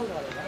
ಬಂದ್ರೆ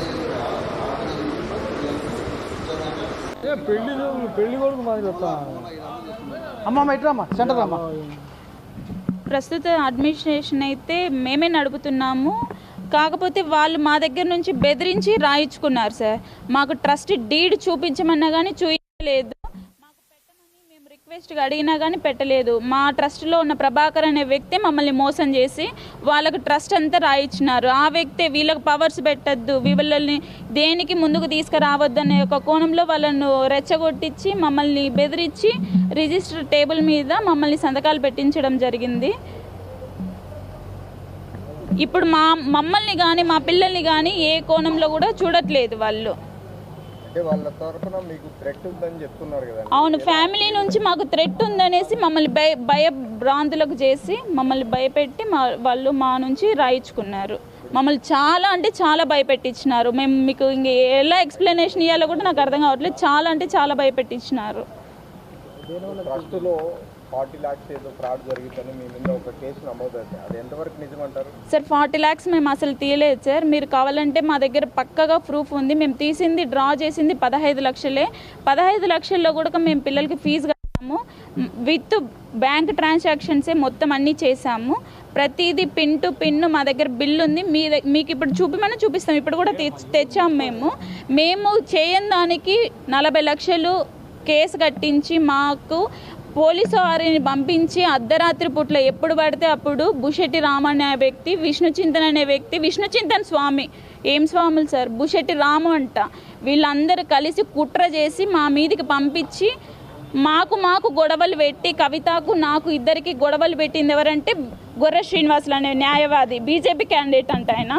పెళ్ళి పెళ్ళి కొడుకు మాది వస్తా అమ్మమ్మ సెంటర్ అమ్మా ప్రస్తుత అడ్మినిస్ట్రేషన్ అయితే మేమే నడుపుతున్నాము. కాకపోతే వాళ్ళు మా దగ్గర నుంచి బెదిరించి రాయించుకున్నారు సార్. మాకు ట్రస్ట్ డీడ్ చూపించమన్నా కానీ చూపించలేదు రిక్వెస్ట్గా అడిగినా కానీ పెట్టలేదు. మా ట్రస్ట్లో ఉన్న ప్రభాకర్ అనే వ్యక్తి మమ్మల్ని మోసం చేసి వాళ్ళకు ట్రస్ట్ అంతా రాయించినారు ఆ వ్యక్తే వీళ్ళకి పవర్స్ పెట్టద్దు వీళ్ళని దేనికి ముందుకు తీసుకురావద్దు అనే ఒక కోణంలో వాళ్ళను రెచ్చగొట్టించి మమ్మల్ని బెదిరించి రిజిస్టర్ టేబుల్ మీద మమ్మల్ని సంతకాలు పెట్టించడం జరిగింది. ఇప్పుడు మా మమ్మల్ని కానీ మా పిల్లల్ని కానీ ఏ కోణంలో కూడా చూడట్లేదు వాళ్ళు. అవును ఫ్యామిలీ నుంచి మాకు థ్రెట్ ఉందనేసి మమ్మల్ని భయ భయ భ్రాంతులకు చేసి మమ్మల్ని భయపెట్టి మా వాళ్ళు మా నుంచి రాయించుకున్నారు. మమ్మల్ని చాలా అంటే చాలా భయపెట్టించినారు. మేము మీకు ఇంక ఎలా ఎక్స్ప్లెనేషన్ ఇవ్వాలో కూడా నాకు అర్థం కావట్లేదు. చాలా అంటే చాలా భయపెట్టించినారు. ఫార్టీ ల్యాక్స్ ఏదో ఫ్రాడ్ జరిగిందని మీ మీద ఒక కేసు నమోదైంది. అది ఎంతవరకు నిజమంటారు? సార్ ఫార్టీ ల్యాక్స్ మేము అసలు తీయలేదు సార్. మీరు కావాలంటే మా దగ్గర పక్కగా ప్రూఫ్ ఉంది. మేము తీసింది డ్రా చేసింది పదహైదు లక్షలే. పదహైదు లక్షల్లో కూడా మేము పిల్లలకి ఫీజు కట్టాము. విత్ బ్యాంక్ ట్రాన్సాక్షన్సే మొత్తం అన్నీ చేసాము ప్రతిదీ పిన్ టు పిన్ మా దగ్గర బిల్ ఉంది. మీ మీకు ఇప్పుడు చూపిమని చూపిస్తాం. ఇప్పుడు కూడా తెచ్చాము మేము. మేము చేయని దానికి నలభై లక్షలు కేసు కట్టించి మాకు పోలీసు వారిని పంపించి అర్ధరాత్రి పూట్ల ఎప్పుడు పడితే అప్పుడు బుషెట్టి రామ అనే వ్యక్తి విష్ణు చింతన్ అనే వ్యక్తి విష్ణు చింతన్ స్వామి. ఏం స్వాములు సార్? బుషెట్టి రాము అంట. వీళ్ళందరూ కలిసి కుట్ర చేసి మా మీదికి పంపించి మాకు మాకు గొడవలు పెట్టి కవితకు నాకు ఇద్దరికి గొడవలు పెట్టింది ఎవరంటే గొర్రె శ్రీనివాసులు అనే న్యాయవాది బీజేపీ క్యాండిడేట్ అంట ఆయన.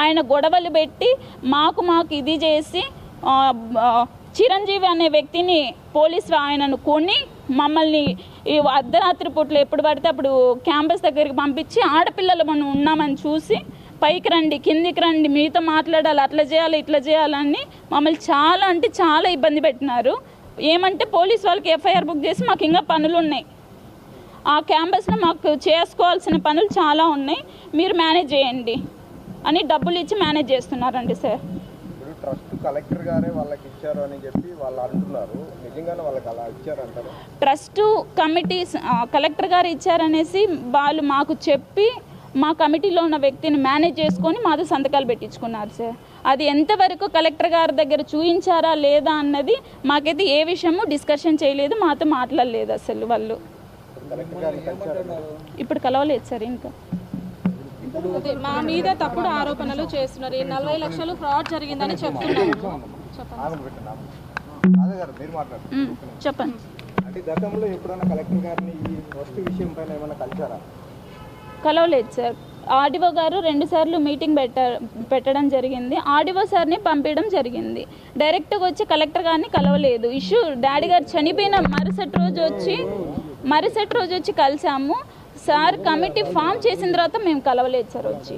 ఆయన గొడవలు పెట్టి మాకు మాకు ఇది చేసి చిరంజీవి అనే వ్యక్తిని పోలీసు ఆయనను కొని మమ్మల్ని ఈ అర్ధరాత్రి పూట్లు ఎప్పుడు పడితే అప్పుడు క్యాంపస్ దగ్గరికి పంపించి ఆడపిల్లలు మనం ఉన్నామని చూసి పైకి రండి కిందికి రండి మీతో మాట్లాడాలి అట్లా చేయాలి ఇట్లా చేయాలని మమ్మల్ని చాలా అంటే చాలా ఇబ్బంది పెట్టినారు. ఏమంటే పోలీస్ వాళ్ళకి ఎఫ్ఐఆర్ బుక్ చేసి మాకు ఇంకా పనులు ఉన్నాయి. ఆ క్యాంపస్లో మాకు చేసుకోవాల్సిన పనులు చాలా ఉన్నాయి. మీరు మేనేజ్ చేయండి అని డబ్బులు ఇచ్చి మేనేజ్ చేస్తున్నారండి సార్. కలెక్టర్ గారే వాళ్ళకి ఇచ్చారు అని చెప్పి వాళ్ళు అంటున్నారు. నిజంగానే వాళ్ళకి అలా ఇచ్చారంటారు? ట్రస్ట్ కమిటీ కలెక్టర్ గారు ఇచ్చారనేసి వాళ్ళు మాకు చెప్పి మా కమిటీలో ఉన్న వ్యక్తిని మేనేజ్ చేసుకొని మాతో సంతకాలు పెట్టించుకున్నారు సార్. అది ఎంతవరకు కలెక్టర్ గారి దగ్గర చూయించారా లేదా అన్నది మాకైతే ఏ విషయము డిస్కషన్ చేయలేదు మాతో మాట్లాడలేదు అసలు వాళ్ళు. ఇప్పుడు కలవలేదు సార్ ఇంకా. అదే మా మీద తప్పుడు ఆరోపణలు చేస్తున్నారు. ఈ నలభై లక్షలు ఫ్రాడ్ జరిగిందని చెప్తున్నారు. చెప్పండి. అంటే గతంలో ఎప్పుడైనా కలెక్టర్ గారిని ఈ విషయం పైన ఏమైనా కలవలేదు సార్. ఆర్డీఓ గారు రెండు సార్లు మీటింగ్ పెట్ట పెట్టడం జరిగింది. ఆర్డీఓ సార్ని పంపించడం జరిగింది. డైరెక్ట్గా వచ్చి కలెక్టర్ గారిని కలవలేదు. ఇష్యూ డాడీ గారు చనిపోయిన మరుసటి రోజు వచ్చి మరుసటి రోజు వచ్చి కలిసాము. సార్ కమిటీ ఫామ్ చేసిన తర్వాత మేము కలవలేదు సార్ వచ్చి.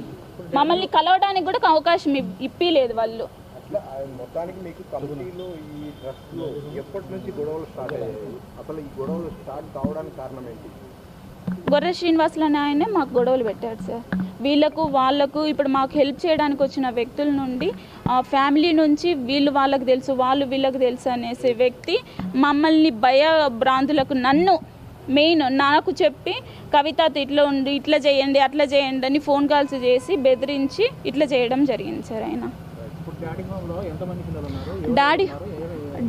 మమ్మల్ని కలవడానికి కూడా అవకాశం ఇప్- ఇప్పిలేదు వాళ్ళు. అట్లా ఆ మొత్తానికి మీకు కంపెనీలో ఈ ట్రస్ట్లో ఎప్పటి నుంచి గొడవలు స్టార్ట్ అయ్యాయి? అసలు ఈ గొడవలు స్టార్ట్ కావడానికి కారణం ఏంటి? గొర్రె శ్రీనివాసులు అనే ఆయనే మాకు గొడవలు పెట్టాడు సార్. వీళ్ళకు వాళ్ళకు ఇప్పుడు మాకు హెల్ప్ చేయడానికి వచ్చిన వ్యక్తుల నుండి ఆ ఫ్యామిలీ నుంచి వీళ్ళు వాళ్ళకి తెలుసు వాళ్ళు వీళ్ళకి తెలుసు అనేసి వ్యక్తి మమ్మల్ని భయ భ్రాంతులకు నన్ను మెయిన్ నాకు చెప్పి కవితతో ఇట్లా ఉండి ఇట్లా చేయండి అట్లా చేయండి అని ఫోన్ కాల్స్ చేసి బెదిరించి ఇట్లా చేయడం జరిగింది సార్ ఆయన. డాడీ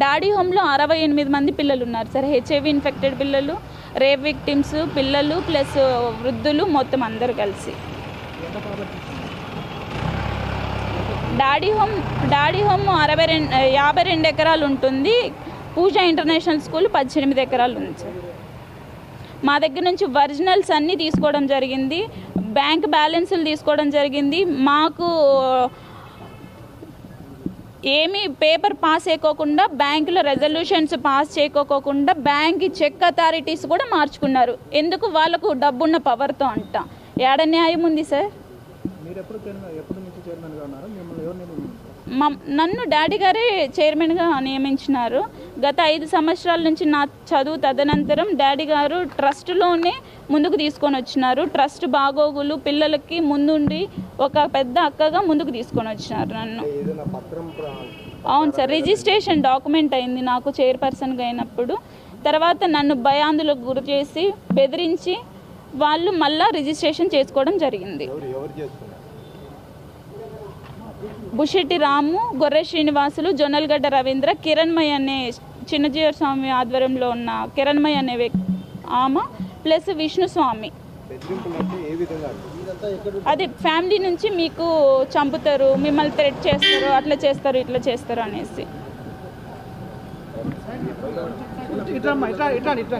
డాడీ హోమ్లో అరవై ఎనిమిది మంది పిల్లలు ఉన్నారు సార్. హెచ్ఐవి ఇన్ఫెక్టెడ్ పిల్లలు రేప్ విక్టిమ్స్ పిల్లలు ప్లస్ వృద్ధులు మొత్తం అందరు కలిసి. డాడీ హోమ్ డాడీ హోమ్ అరవై రెండు యాభై రెండు ఎకరాలు ఉంటుంది. పూజ ఇంటర్నేషనల్ స్కూల్ పద్దెనిమిది ఎకరాలు ఉంది సార్. మా దగ్గర నుంచి ఒరిజినల్స్ అన్నీ తీసుకోవడం జరిగింది. బ్యాంక్ బ్యాలెన్సులు తీసుకోవడం జరిగింది. మాకు ఏమీ పేపర్ పాస్ చేయకోకుండా బ్యాంకులో రెజల్యూషన్స్ పాస్ చేయకోకుండా బ్యాంక్ చెక్ అథారిటీస్ కూడా మార్చుకున్నారు. ఎందుకు? వాళ్ళకు డబ్బున్న పవర్తో అంట. ఏడ న్యాయం ఉంది సార్? మా నన్ను డాడీ గారే చైర్మన్గా నియమించినారు. గత ఐదు సంవత్సరాల నుంచి నా చదువు తదనంతరం డాడీ గారు ట్రస్ట్లోనే ముందుకు తీసుకొని వచ్చినారు. ట్రస్ట్ బాగోగులు పిల్లలకి ముందుండి ఒక పెద్ద అక్కగా ముందుకు తీసుకొని వచ్చినారు నన్ను. అవును సార్ రిజిస్ట్రేషన్ డాక్యుమెంట్ అయింది నాకు చైర్పర్సన్గా అయినప్పుడు. తర్వాత నన్ను భయాందులకు గురి చేసి బెదిరించి వాళ్ళు మళ్ళా రిజిస్ట్రేషన్ చేసుకోవడం జరిగింది. బుషెట్టి రాము గొర్రె శ్రీనివాసులు జొన్నలగడ్డ రవీంద్ర కిరణ్మయ్ అనే చిన్నజీవ స్వామి ఆధ్వర్యంలో ఉన్న కిరణ్మయ్ అనే వ్యక్తి ఆమె ప్లస్ విష్ణు స్వామి అది ఫ్యామిలీ నుంచి మీకు చంపుతారు మిమ్మల్ని థ్రెట్ చేస్తారు అట్లా చేస్తారు ఇట్లా చేస్తారు అనేసి. ఇట్లా ఇట్లా ఇట్లా